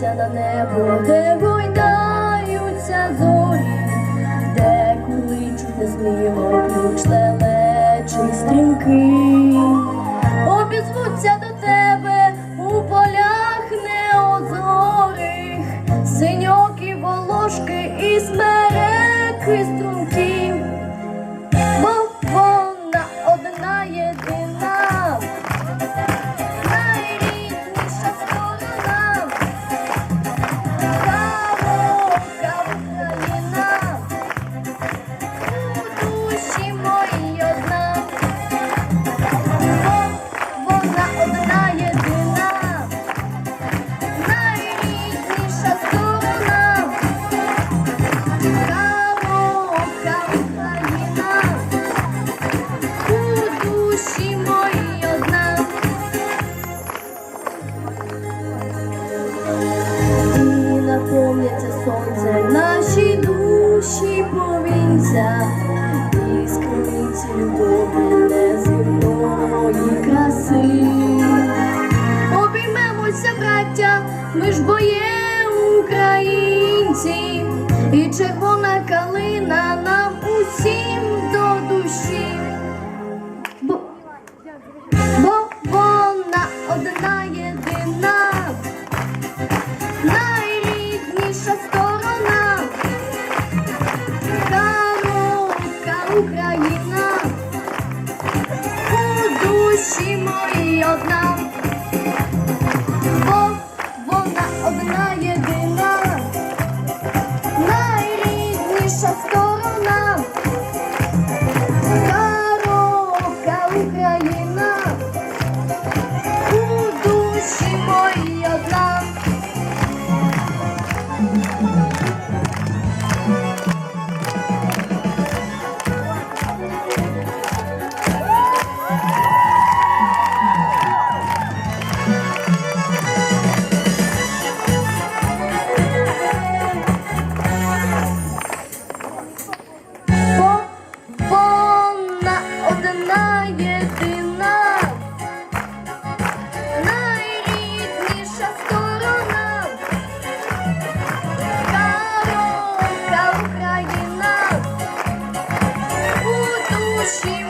дивився на небо, де душі повінця, іскриці любові неземної краси. Обіймемося, браття, ми ж боє українці, і червона калина нам усім до душі. душі моїй одна, бо вона одна єдина. see.